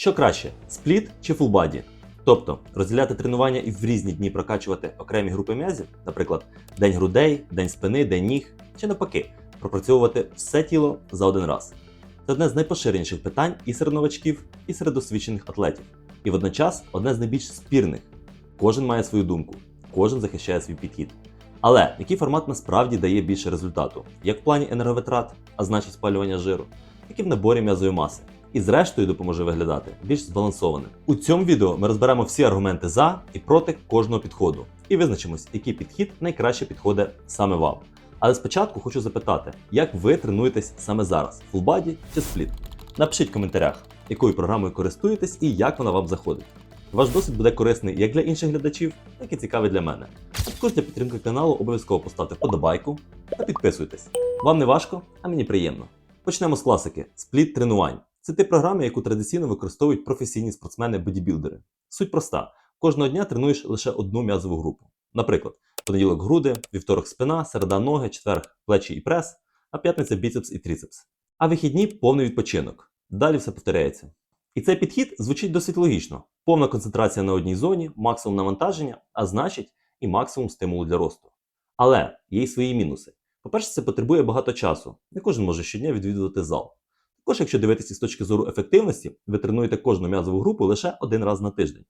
Що краще, спліт чи фулбаді? Тобто розділяти тренування і в різні дні прокачувати окремі групи м'язів, наприклад, день грудей, день спини, день ніг, чи навпаки, пропрацьовувати все тіло за один раз. Це одне з найпоширеніших питань і серед новачків, і серед досвідчених атлетів. І водночас одне з найбільш спірних. Кожен має свою думку, кожен захищає свій підхід. Але який формат насправді дає більше результату, як в плані енерговитрат, а значить спалювання жиру, так і в наборі м'язової маси. І зрештою допоможе виглядати більш збалансованим. У цьому відео ми розберемо всі аргументи за і проти кожного підходу і визначимось, який підхід найкраще підходить саме вам. Але спочатку хочу запитати, як ви тренуєтесь саме зараз: фулбаді чи спліт? Напишіть в коментарях, якою програмою користуєтесь і як вона вам заходить. Ваш досвід буде корисний як для інших глядачів, так і цікавий для мене. Також для підтримки каналу обов'язково поставте вподобайку та підписуйтесь. Вам не важко, а мені приємно. Почнемо з класики: спліт тренувань. Це тип програми, яку традиційно використовують професійні спортсмени-бодібілдери. Суть проста: кожного дня тренуєш лише одну м'язову групу. Наприклад, понеділок груди, вівторок спина, середа ноги, четверг плечі і прес, а п'ятниця біцепс і тріцепс. А вихідні повний відпочинок. Далі все повторяється. І цей підхід звучить досить логічно: повна концентрація на одній зоні, максимум навантаження, а значить і максимум стимулу для росту. Але є й свої мінуси. По-перше, це потребує багато часу. Не кожен може щодня відвідувати зал. Також, якщо дивитися з точки зору ефективності, ви тренуєте кожну м'язову групу лише один раз на тиждень.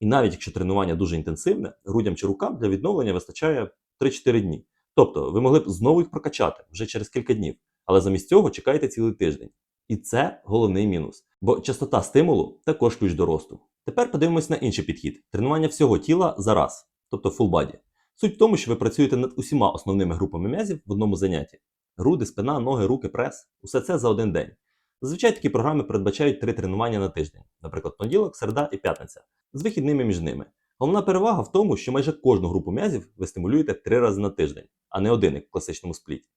І навіть якщо тренування дуже інтенсивне, грудям чи рукам для відновлення вистачає 3-4 дні. Тобто ви могли б знову їх прокачати вже через кілька днів, але замість цього чекаєте цілий тиждень. І це головний мінус, бо частота стимулу також ключ до росту. Тепер подивимось на інший підхід: тренування всього тіла за раз, тобто full body. Суть в тому, що ви працюєте над усіма основними групами м'язів в одному занятті: груди, спина, ноги, руки, прес усе це за один день. Зазвичай такі програми передбачають три тренування на тиждень, наприклад, понеділок, середа і п'ятниця, з вихідними між ними. Головна перевага в тому, що майже кожну групу м'язів ви стимулюєте три рази на тиждень, а не один, як в класичному спліті.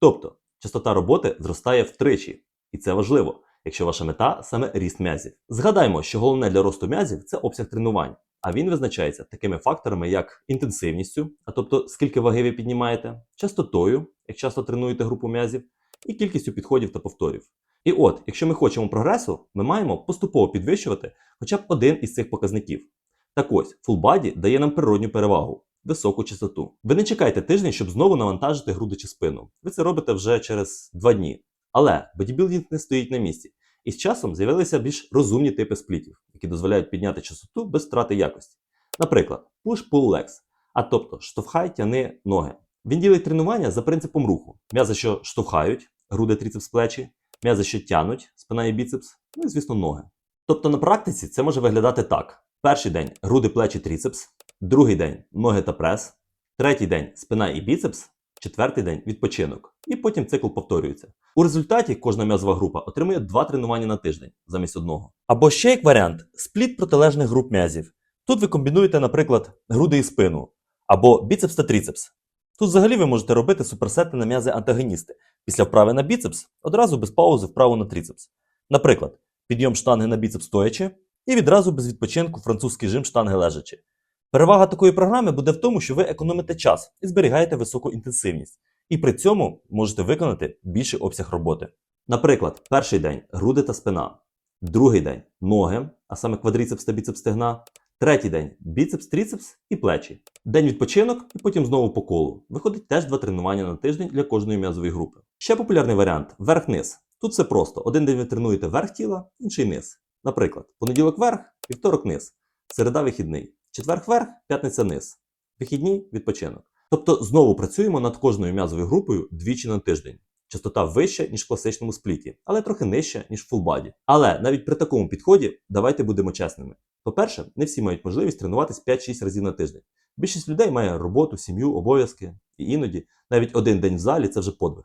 Тобто, частота роботи зростає втричі, і це важливо, якщо ваша мета саме ріст м'язів. Згадаймо, що головне для росту м'язів це обсяг тренувань, а він визначається такими факторами, як інтенсивністю, а тобто скільки ваги ви піднімаєте, частотою, як часто тренуєте групу м'язів, і кількістю підходів та повторів. І от, якщо ми хочемо прогресу, ми маємо поступово підвищувати хоча б один із цих показників. Так ось, Full Body дає нам природню перевагу високу частоту. Ви не чекайте тиждень, щоб знову навантажити груди чи спину. Ви це робите вже через 2 дні. Але бодібілдинг не стоїть на місці. І з часом з'явилися більш розумні типи сплітів, які дозволяють підняти частоту без втрати якості. Наприклад, push-pull legs, а тобто штовхай, тяни ноги. Він ділить тренування за принципом руху: м'язи, що штовхають, груди, тріцепс, плечі, м'язи, що тянуть, спина і біцепс, ну і звісно, ноги. Тобто на практиці це може виглядати так: перший день груди, плечі, тріцепс, другий день ноги та прес, третій день спина і біцепс, четвертий день відпочинок. І потім цикл повторюється. У результаті кожна м'язова група отримує два тренування на тиждень замість одного. Або ще як варіант спліт протилежних груп м'язів. Тут ви комбінуєте, наприклад, груди і спину, або біцепс та тріцепс. Тут взагалі ви можете робити суперсети на м'язи антагоністи. Після вправи на біцепс одразу без паузи вправу на тріцепс. Наприклад, підйом штанги на біцепс стоячи і відразу без відпочинку французький жим штанги лежачи. Перевага такої програми буде в тому, що ви економите час і зберігаєте високу інтенсивність, і при цьому можете виконати більший обсяг роботи. Наприклад, перший день груди та спина, другий день ноги, а саме квадріцепс та біцепс стегна, третій день біцепс, тріцепс і плечі. День відпочинок і потім знову по колу. Виходить теж два тренування на тиждень для кожної м'язової групи. Ще популярний варіант верх-низ. Тут все просто: один день ви тренуєте верх тіла, інший низ. Наприклад, понеділок верх, вівторок низ, середа вихідний, четверг верх, п'ятниця низ, вихідні відпочинок. Тобто знову працюємо над кожною м'язовою групою двічі на тиждень. Частота вища, ніж в класичному спліті, але трохи нижча, ніж в фулбаді. Але навіть при такому підході давайте будемо чесними. По-перше, не всі мають можливість тренуватись 5-6 разів на тиждень. Більшість людей має роботу, сім'ю, обов'язки, і іноді навіть один день в залі це вже подвиг.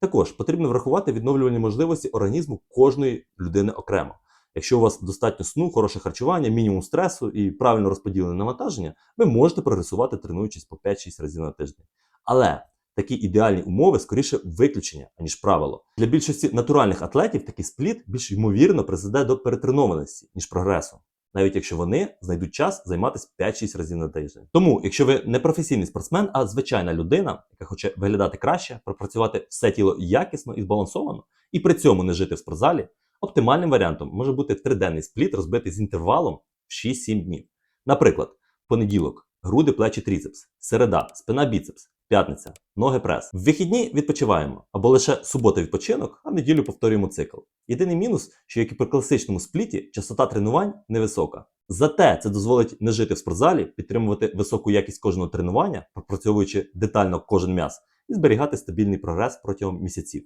Також потрібно врахувати відновлювальні можливості організму кожної людини окремо. Якщо у вас достатньо сну, хороше харчування, мінімум стресу і правильно розподілене навантаження, ви можете прогресувати, тренуючись по 5-6 разів на тиждень. Але такі ідеальні умови скоріше виключення, аніж правило. Для більшості натуральних атлетів такий спліт більш ймовірно призведе до перетренованості, ніж прогресу. Навіть якщо вони знайдуть час займатися 5-6 разів на тиждень. Тому, якщо ви не професійний спортсмен, а звичайна людина, яка хоче виглядати краще, пропрацювати все тіло якісно і збалансовано, і при цьому не жити в спортзалі, Оптимальним варіантом може бути триденний спліт, розбитий з інтервалом в 6-7 днів. Наприклад, понеділок груди, плечі, тріцепс, середа, спина, біцепс, п'ятниця, ноги, прес. В вихідні відпочиваємо або лише субота відпочинок, а неділю повторюємо цикл. Єдиний мінус, що як і при класичному спліті, частота тренувань невисока. Зате це дозволить не жити в спортзалі, підтримувати високу якість кожного тренування, пропрацьовуючи детально кожен м'яз, і зберігати стабільний прогрес протягом місяців.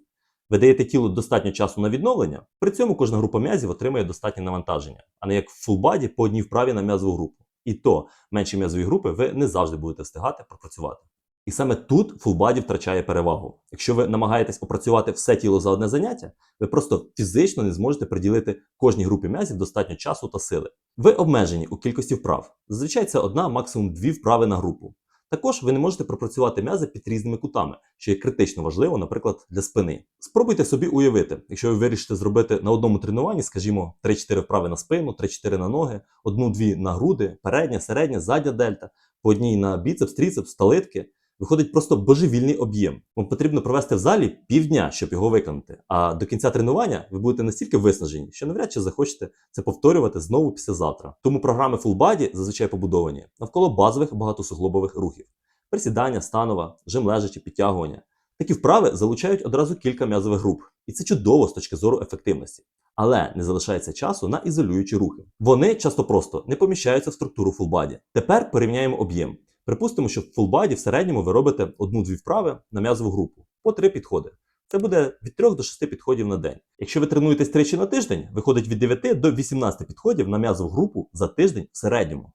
Ви даєте тілу достатньо часу на відновлення, при цьому кожна група м'язів отримує достатнє навантаження, а не як в фулбаді по одній вправі на м'язову групу. І то менші м'язові групи ви не завжди будете встигати пропрацювати. І саме тут фулбаді втрачає перевагу. Якщо ви намагаєтесь опрацювати все тіло за одне заняття, ви просто фізично не зможете приділити кожній групі м'язів достатньо часу та сили. Ви обмежені у кількості вправ. Зазвичай це одна, максимум дві вправи на групу. Також ви не можете пропрацювати м'язи під різними кутами, що є критично важливо, наприклад, для спини. Спробуйте собі уявити, якщо ви вирішите зробити на одному тренуванні, скажімо, 3-4 вправи на спину, 3-4 на ноги, одну-дві на груди, передня, середня, задня дельта, по одній на біцепс, тріцепс, сталитки. Виходить просто божевільний об'єм. Вам потрібно провести в залі півдня, щоб його виконати. А до кінця тренування ви будете настільки виснажені, що навряд чи захочете це повторювати знову післязавтра. Тому програми Full Body зазвичай побудовані навколо базових багатосуглобових рухів: присідання, станова, жим лежачі, підтягування. Такі вправи залучають одразу кілька м'язових груп, і це чудово з точки зору ефективності. Але не залишається часу на ізолюючі рухи. Вони часто просто не поміщаються в структуру фулбаді. Тепер порівняємо об'єм. Припустимо, що в фулбаді в середньому ви робите одну-дві вправи на м'язову групу по три підходи. Це буде від 3 до 6 підходів на день. Якщо ви тренуєтесь тричі на тиждень, виходить від 9 до 18 підходів на м'язову групу за тиждень в середньому.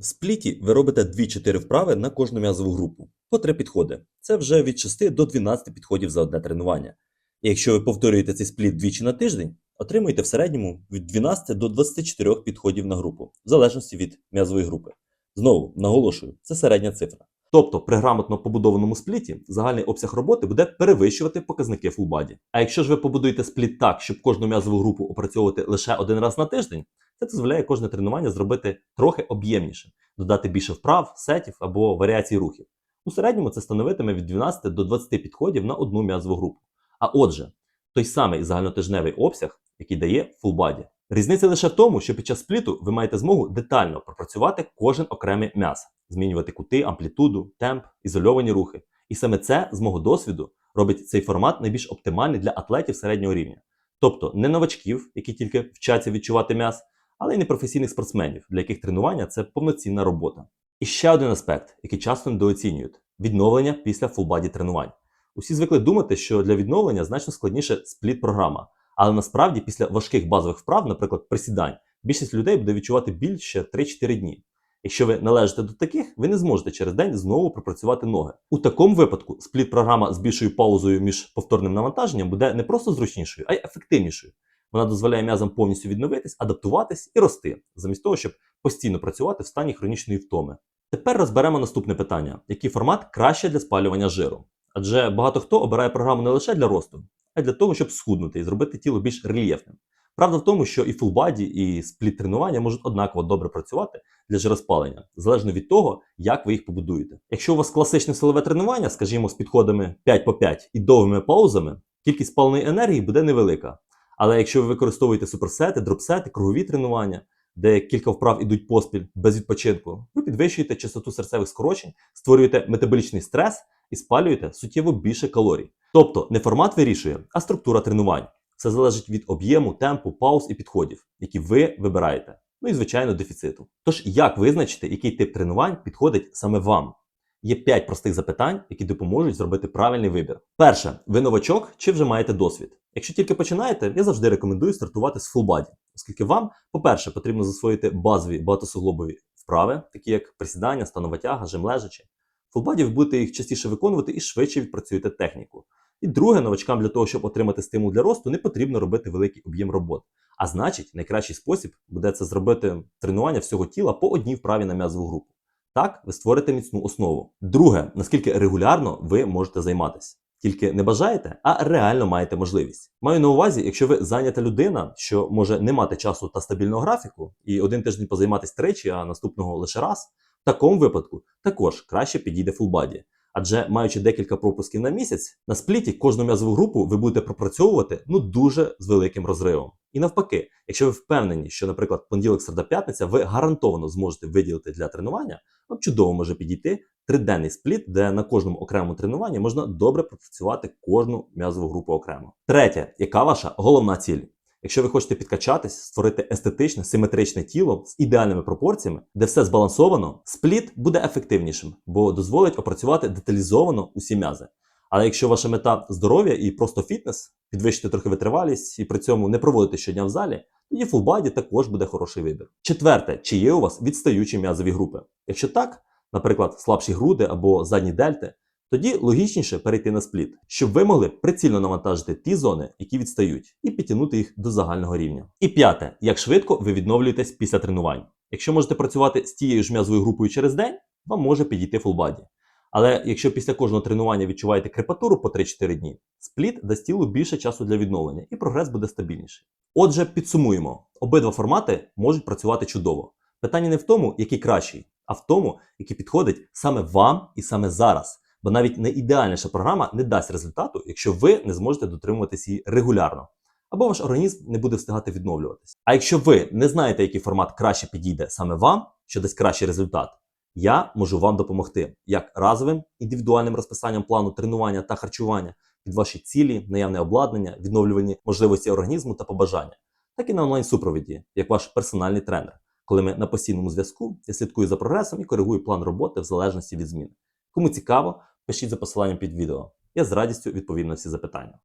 В спліті ви робите 2-4 вправи на кожну м'язову групу по 3 підходи. Це вже від 6 до 12 підходів за одне тренування. І якщо ви повторюєте цей спліт двічі на тиждень, отримуєте в середньому від 12 до 24 підходів на групу, в залежності від м'язової групи. Знову наголошую, це середня цифра. Тобто при грамотно побудованому спліті загальний обсяг роботи буде перевищувати показники фулбаді. А якщо ж ви побудуєте спліт так, щоб кожну м'язову групу опрацьовувати лише один раз на тиждень, це дозволяє кожне тренування зробити трохи об'ємніше, додати більше вправ, сетів або варіацій рухів. У середньому це становитиме від 12 до 20 підходів на одну м'язову групу. А отже, той самий загальнотижневий обсяг, який дає фулбаді. Різниця лише в тому, що під час спліту ви маєте змогу детально пропрацювати кожен окремий м'яз, змінювати кути, амплітуду, темп, ізольовані рухи. І саме це, з мого досвіду, робить цей формат найбільш оптимальний для атлетів середнього рівня. Тобто не новачків, які тільки вчаться відчувати м'яз, але й непрофесійних спортсменів, для яких тренування це повноцінна робота. І ще один аспект, який часто недооцінюють відновлення після фулбаді тренувань. Усі звикли думати, що для відновлення значно складніше спліт-програма. Але насправді після важких базових вправ, наприклад, присідань, більшість людей буде відчувати біль ще 3-4 дні. Якщо ви належите до таких, ви не зможете через день знову пропрацювати ноги. У такому випадку спліт-програма з більшою паузою між повторним навантаженням буде не просто зручнішою, а й ефективнішою. Вона дозволяє м'язам повністю відновитись, адаптуватись і рости, замість того, щоб постійно працювати в стані хронічної втоми. Тепер розберемо наступне питання: який формат краще для спалювання жиру? Адже багато хто обирає програму не лише для росту, а для того, щоб схуднути і зробити тіло більш рельєфним. Правда в тому, що і фулбаді, і спліт тренування можуть однаково добре працювати для жироспалення, залежно від того, як ви їх побудуєте. Якщо у вас класичне силове тренування, скажімо, з підходами 5 по 5 і довгими паузами, кількість спаленої енергії буде невелика. Але якщо ви використовуєте суперсети, дропсети, кругові тренування, де кілька вправ ідуть поспіль без відпочинку, ви підвищуєте частоту серцевих скорочень, створюєте метаболічний стрес і спалюєте суттєво більше калорій. Тобто не формат вирішує, а структура тренувань. Все залежить від об'єму, темпу, пауз і підходів, які ви вибираєте. Ну і звичайно дефіциту. Тож як визначити, який тип тренувань підходить саме вам? Є 5 простих запитань, які допоможуть зробити правильний вибір. Перше, ви новачок чи вже маєте досвід? Якщо тільки починаєте, я завжди рекомендую стартувати з фулбаді, оскільки вам, по-перше, потрібно засвоїти базові багатосуглобові вправи, такі як присідання, станова тяга, жим лежачі. Фулбаді ви будете їх частіше виконувати і швидше відпрацюєте техніку. І друге, новачкам для того, щоб отримати стимул для росту, не потрібно робити великий об'єм робот. А значить, найкращий спосіб буде це зробити тренування всього тіла по одній вправі на м'язову групу. Так, ви створите міцну основу. Друге, наскільки регулярно ви можете займатися. Тільки не бажаєте, а реально маєте можливість. Маю на увазі, якщо ви зайнята людина, що може не мати часу та стабільного графіку, і один тиждень позайматись тричі, а наступного лише раз, в такому випадку також краще підійде фулбаді. Адже маючи декілька пропусків на місяць, на спліті кожну м'язову групу ви будете пропрацьовувати ну дуже з великим розривом. І навпаки, якщо ви впевнені, що, наприклад, понеділок, середа, п'ятниця, ви гарантовано зможете виділити для тренування, вам чудово може підійти триденний спліт, де на кожному окремому тренуванні можна добре пропрацювати кожну м'язову групу окремо. Третє, яка ваша головна ціль? Якщо ви хочете підкачатись, створити естетичне, симетричне тіло з ідеальними пропорціями, де все збалансовано, спліт буде ефективнішим, бо дозволить опрацювати деталізовано усі м'язи. Але якщо ваша мета здоров'я і просто фітнес, підвищити трохи витривалість і при цьому не проводити щодня в залі, тоді фулбаді також буде хороший вибір. Четверте, чи є у вас відстаючі м'язові групи? Якщо так, наприклад, слабші груди або задні дельти, тоді логічніше перейти на спліт, щоб ви могли прицільно навантажити ті зони, які відстають, і підтягнути їх до загального рівня. І п'яте, як швидко ви відновлюєтесь після тренувань. Якщо можете працювати з тією ж м'язовою групою через день, вам може підійти фулбаді. Але якщо після кожного тренування відчуваєте крепатуру по 3-4 дні, спліт дасть тілу більше часу для відновлення і прогрес буде стабільніший. Отже, підсумуємо: обидва формати можуть працювати чудово. Питання не в тому, який кращий, а в тому, який підходить саме вам і саме зараз. Бо навіть найідеальніша програма не дасть результату, якщо ви не зможете дотримуватись її регулярно, або ваш організм не буде встигати відновлюватись. А якщо ви не знаєте, який формат краще підійде саме вам, що дасть кращий результат, я можу вам допомогти як разовим індивідуальним розписанням плану тренування та харчування під ваші цілі, наявне обладнання, відновлювані можливості організму та побажання, так і на онлайн-супровіді, як ваш персональний тренер, коли ми на постійному зв'язку, я слідкую за прогресом і коригую план роботи в залежності від змін. Кому цікаво, пишіть за посиланням під відео. Я з радістю відповім на всі запитання.